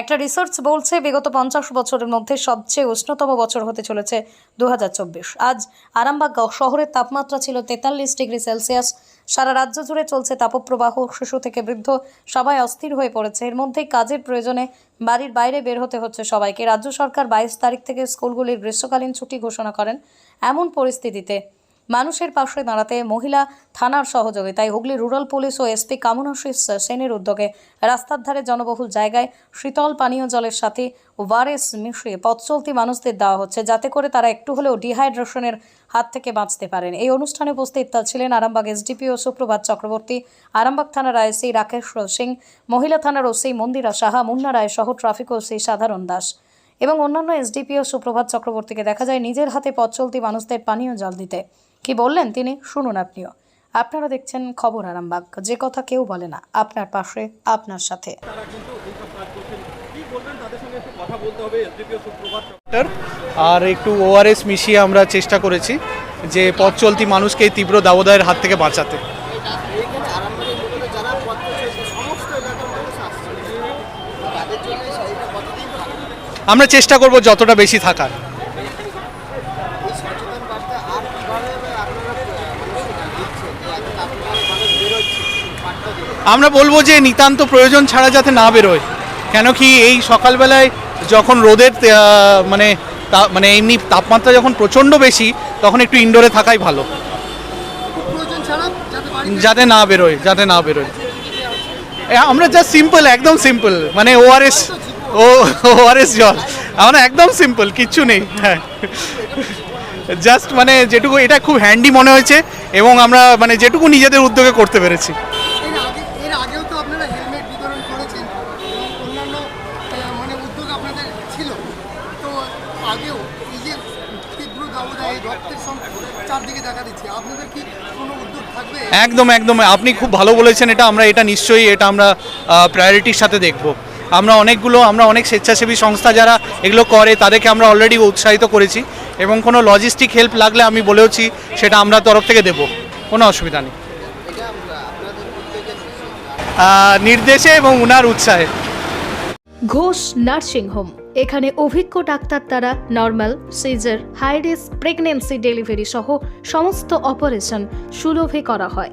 একটা রিসার্চ বলছে, বিগত পঞ্চাশ বছরের মধ্যে সবচেয়ে উষ্ণতম বছর হতে চলেছে দু হাজার চব্বিশ। আজ আরামবাগ শহরের তাপমাত্রা ছিল তেতাল্লিশ ডিগ্রি সেলসিয়াস। সারা রাজ্য জুড়ে চলছে তাপপ্রবাহ। শিশু থেকে বৃদ্ধ সবাই অস্থির হয়ে পড়েছে। এর মধ্যেই কাজের প্রয়োজনে বাড়ির বাইরে বের হতে হচ্ছে সবাইকে। রাজ্য সরকার বাইশ তারিখ থেকে স্কুলগুলির গ্রীষ্মকালীন ছুটি ঘোষণা করেন। এমন পরিস্থিতিতে মানুষের পাশে দাঁড়াতে মহিলা থানার সহযোগিতায় হুগলি রুরাল পুলিশ ও এসপি কামনাশিস সেনের উদ্যোগে রাস্তার ধারে জনবহুল জায়গায় শীতল পানীয় জলের সাথে ওয়ারেস মিশিয়ে পথ চলতি মানুষদের দেওয়া হচ্ছে, যাতে করে তারা একটু হলেও ডিহাইড্রেশনের হাত থেকে বাঁচতে পারেন। এই অনুষ্ঠানে উপস্থিত ছিলেন আরামবাগ এসডিপিও সুপ্রভাত চক্রবর্তী, আরামবাগ থানার আইসি রাকেশ সিং, মহিলা থানার ওসি মন্দিরা সাহা, মুন্না রায় সহ ট্রাফিক ওসি সাধারণ দাস এবং অন্যান্য এসডিপিও সুপ্রভাত চক্রবর্তীকে দেখা যায় নিজের হাতে পথ চলতি মানুষদের পানীয় জল দিতে। কি বললেন তিনি? শুনুন আপনিও। আপনারা দেখছেন খবর আরামবাগ। যে কথা কেউ বলে না আপনার পাশে আপনার সাথে। তারা কিন্তু এইসব কাজ করছেন কি বলবেন তাদের সঙ্গে? একটু কথা বলতে হবে এসডিপিও সুপ্রভাত ওয়াটার আর একটু ওআরএস মিশিয়ে আমরা চেষ্টা করেছি যে পথ চলতি মানুষকে এই তীব্র দাবদায়ের হাত থেকে বাঁচাতে। আমরা চেষ্টা করব যতটা বেশি থাকার। যে আমরা বলব যে নিতান্ত প্রয়োজন ছাড়া যাতে না বেরোয়। কেন কি এই সকালবেলায় যখন রোদের মানে মানে এমনি তাপমাত্রা যখন প্রচণ্ড বেশি, তখন একটু ইনডোরে থাকাই ভালো। যাতে না বেরোয়, যাতে না বেরোয়। আমরা জাস্ট সিম্পল একদম সিম্পল মানে ওআরএস ও ওআরএস জল। আমরা একদম সিম্পল কিচ্ছু নেই। হ্যাঁ। জাস্ট মানে যেটুকু এটা খুব হ্যান্ডি মনে হয়েছে এবং আমরা মানে যেটুকু নিজেদের উদ্যোগে করতে পেরেছি। মানে একদম একদম। আপনি খুব ভালো বলেছেন এটা আমরা এটা নিশ্চয়ই এটা আমরা প্রায়োরিটির সাথে দেখব। আমরা অনেকগুলো আমরা অনেক স্বেচ্ছাসেবী সংস্থা যারা এগুলো করে তাদেরকে আমরা অলরেডি উৎসাহিত করেছি। এবং কোনো লজিস্টিক হেল্প লাগলে আমি বলেওছি, সেটা আমরা তরফ থেকে দেব। কোনো অসুবিধা নেই। নির্দেশে এবং উনার উৎসাহে। Ghosh nursing home. এখানে অভিজ্ঞ ডাক্তার দ্বারা normal, caesar high risk pregnancy delivery সহ সমস্ত অপারেশন সুলভে করা হয়।